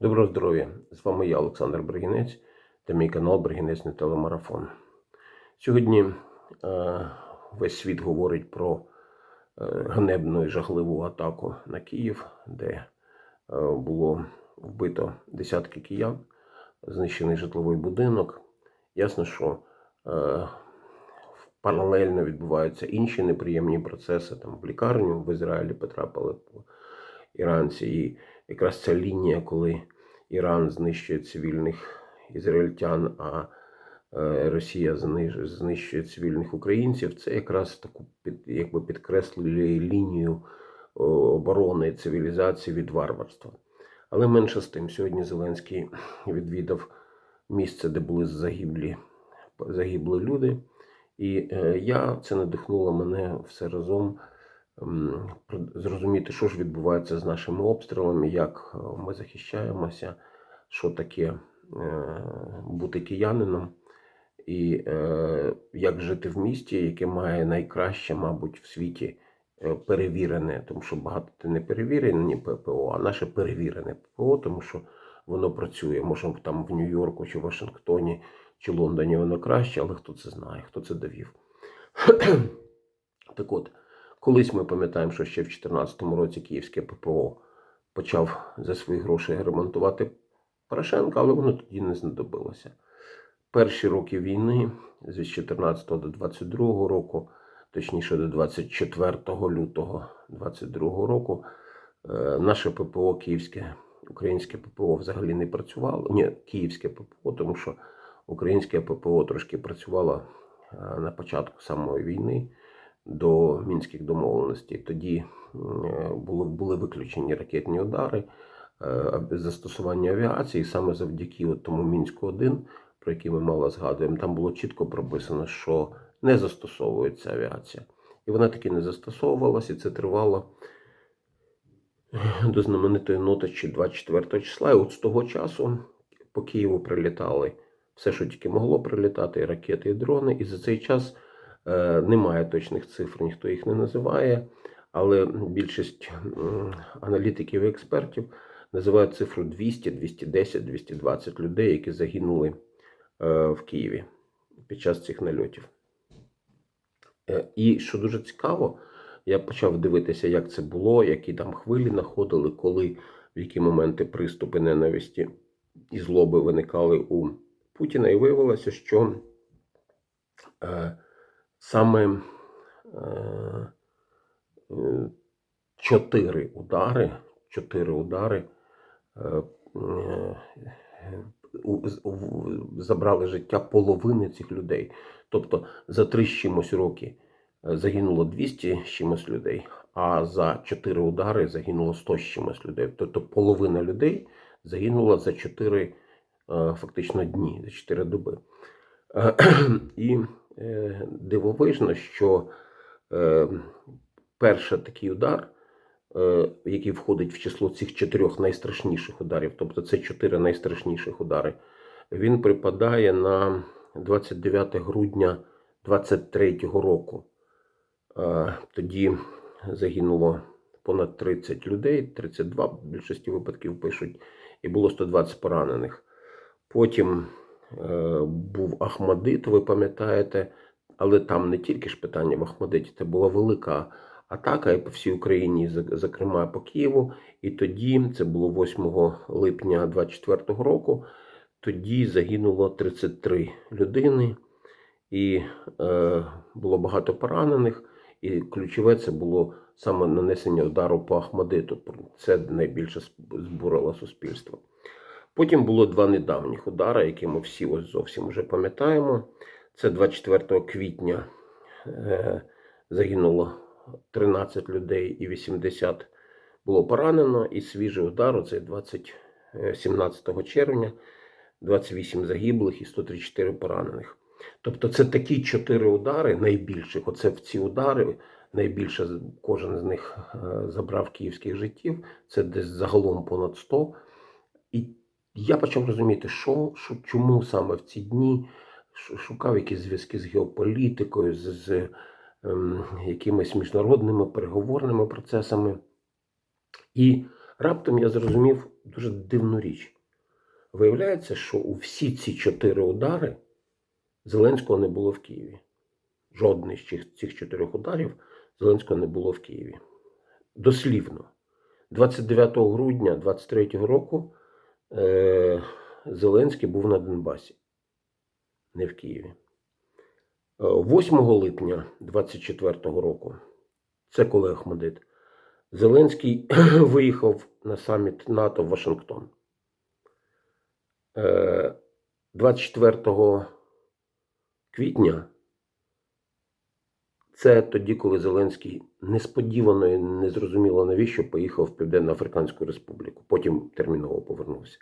Доброго здоров'я! З вами я, Олександр Бригінець, та мій канал Бригінець на телемарафон. Сьогодні е, весь світ говорить про е, ганебну і жахливу атаку на Київ, де е, було вбито десятки киян, знищений житловий будинок. Ясно, що е, паралельно відбуваються інші неприємні процеси. Там в лікарню в Ізраїлі потрапили іранці. І якраз ця лінія, коли Іран знищує цивільних ізраїльтян, а е, Росія знищує цивільних українців, це якраз таку під, якби підкреслює лінію оборони цивілізації від варварства. Але менше з тим, сьогодні Зеленський відвідав місце, де були загиблі, загибли люди. І е, я це надихнуло мене все разом зрозуміти, що ж відбувається з нашими обстрілами, як е, ми захищаємося, що таке е, бути киянином, і е, як жити в місті, яке має найкраще, мабуть, в світі перевірене, тому що багато де не перевірені ППО, а наше перевірене ППО, тому що воно працює. Може, там в Нью-Йорку чи Вашингтоні чи Лондоні воно краще, але хто це знає, хто це довів. Так от, колись ми пам'ятаємо, що ще в 2014 році київське ППО почав за свої гроші ремонтувати Порошенка, але воно тоді не знадобилося. Перші роки війни з 2014 до 2022 року, точніше до 24 лютого 2022 року, е, наше ППО київське, українське ППО взагалі не працювало. Ні, київське ППО, тому що українське ППО трошки працювало е, на початку самої війни до мінських домовленостей. Тоді були виключені ракетні удари, е, застосування авіації, саме завдяки тому мінську 1 про який ми мало згадуємо, там було чітко прописано, що не застосовується авіація. І вона таки не застосовувалася, і це тривало до знаменитої ноточі 24 числа. І от з того часу по Києву прилітали все, що тільки могло прилітати, і ракети, і дрони. І за цей час немає точних цифр, ніхто їх не називає. Але більшість аналітиків і експертів називають цифру 200, 210, 220 людей, які загинули е, в Києві під час цих нальотів. Е, І що дуже цікаво, я почав дивитися, як це було, які там хвилі находили, коли, в які моменти приступи ненависті і злоби виникали у Путіна, і виявилося, що е, саме е, чотири удари, чотири удари е, е, забрали життя половини цих людей. Тобто за три з чимось роки загинуло 200 з чимось людей, а за 4 удари загинуло 100 з чимось людей. Тобто половина людей загинула за 4 фактично дні, за 4 доби. І дивовижно, що е, перший такий удар, е, який входить в число цих чотирьох найстрашніших ударів, тобто це чотири найстрашніших удари, він припадає на 29 грудня 23 року. Е, Тоді загинуло понад 30 людей, 32 в більшості випадків пишуть, і було 120 поранених. Потім е, був Ахмадит, ви пам'ятаєте, але там не тільки ж питання в Ахмадиті, це була велика атака і по всій Україні, зокрема по Києву. І тоді, це було 8 липня 24 року, тоді загинуло 33 людини, і е, було багато поранених. І ключове це було саме нанесення удару по Ахмадиту. Це найбільше збурило суспільство. Потім було два недавніх удари, які ми всі ось зовсім вже пам'ятаємо. Це 24 квітня е, загинуло 13 людей і 80 було поранено. І свіжий удар, оцей 20, е, 17 червня, 28 загиблих і 134 поранених. Тобто це такі чотири удари найбільших. Оце в ці удари найбільше кожен з них е, забрав київських життів. Це десь загалом понад 100. І я почав розуміти, що, що чому саме в ці дні шукав якісь зв'язки з геополітикою, з, з ем, якимись міжнародними переговорними процесами. І Раптом я зрозумів дуже дивну річ. Виявляється, що у всі ці чотири удари Зеленського не було в Києві. Жодний з цих, цих чотирьох ударів Зеленського не було в Києві. Дослівно. 29 грудня 23 року е, Зеленський був на Донбасі, не в Києві. Е, 8 липня 24 року, це коли Ахмадит, Зеленський виїхав на саміт НАТО в Вашингтон. Е, 24 квітня це тоді, коли Зеленський несподівано і незрозуміло навіщо поїхав в Південно-Африканську Республіку. Потім терміново повернувся.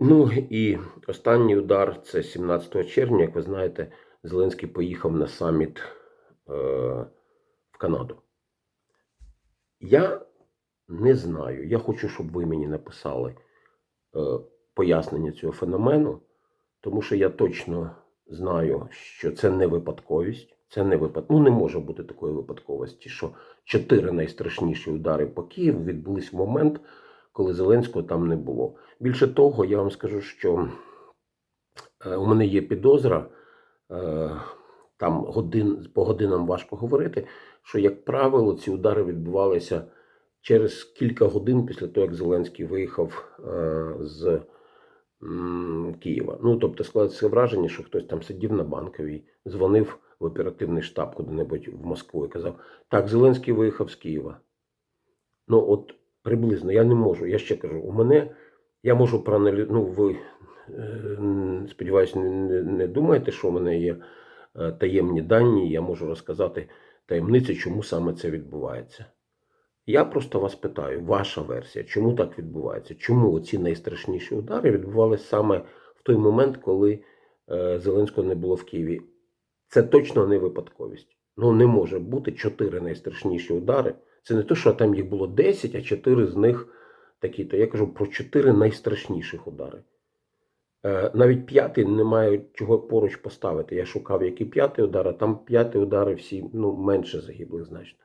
Ну і останній удар це 17 червня, як ви знаєте, Зеленський поїхав на саміт е, в Канаду. Я не знаю. Я хочу, щоб ви мені написали е, пояснення цього феномену, тому що я точно знаю, що це не випадковість. Це не випад... Ну, не може бути такої випадковості, що чотири найстрашніші удари по Києву відбулись в момент, коли Зеленського там не було. Більше того, я вам скажу, що е, у мене є підозра, е, там годин, по годинам важко говорити, що, як правило, ці удари відбувалися через кілька годин після того, як Зеленський виїхав е, з Києва. Ну, тобто складається враження, що хтось там сидів на банковій, дзвонив в оперативний штаб куди-небудь в Москву і казав: Так, Зеленський виїхав з Києва. Ну, от приблизно, я не можу. Я ще кажу, у мене я можу проаналізувати. Ну, ви е, сподіваюся, не, не, думаєте, що у мене є е, таємні дані, я можу розказати таємниці, чому саме це відбувається. Я просто вас питаю, ваша версія, чому так відбувається? Чому ці найстрашніші удари відбувалися саме в той момент, коли е, Зеленського не було в Києві? Це точно не випадковість. Ну не може бути чотири найстрашніші удари. Це не те, що там їх було 10, а чотири з них такі. То я кажу про чотири найстрашніших удари. Е, навіть п'ятий немає чого поруч поставити. Я шукав, який п'ятий удар, а там п'ятий удари всі ну, менше загиблих значно.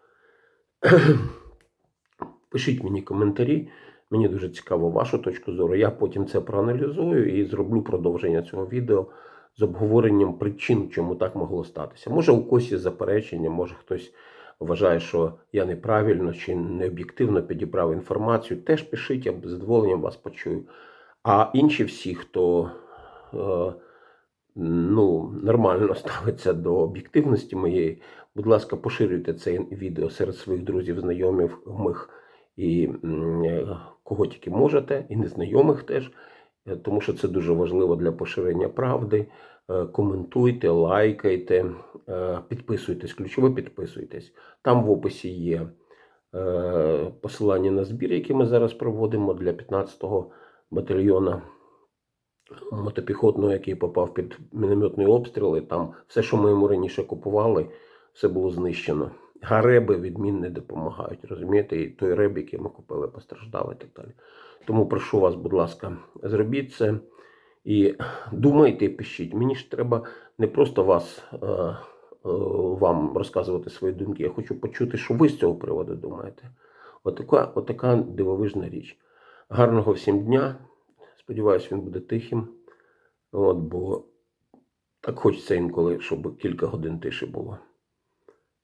Пишіть мені коментарі. Мені дуже цікаво вашу точку зору. Я потім це проаналізую і зроблю продовження цього відео з обговоренням причин, чому так могло статися. Може, у когось є заперечення, може хтось вважає, що я неправильно чи необ'єктивно підібрав інформацію. Теж пишіть, я з задоволенням вас почую. А інші всі, хто е, ну, нормально ставиться до об'єктивності моєї, будь ласка, поширюйте це відео серед своїх друзів, знайомих і е, кого тільки можете, і незнайомих теж, тому що це дуже важливо для поширення правди. Е, Коментуйте, лайкайте, е, підписуйтесь, ключове підписуйтесь. Там в описі є е, посилання на збір, який ми зараз проводимо для 15-го батальйона мотопіхотного, який попав під мінометний обстріл. І там все, що ми йому раніше купували, все було знищено. Гареби відмін не допомагають. Розумієте, і той реб, який ми купили, постраждав і так далі. Тому прошу вас, будь ласка, зробіть це. І думайте, пишіть. Мені ж треба не просто вас, е, е, вам розказувати свої думки. Я хочу почути, що ви з цього приводу думаєте. Отака, отака дивовижна річ. Гарного всім дня. Сподіваюсь, він буде тихим. От, бо так хочеться інколи, щоб кілька годин тиші було.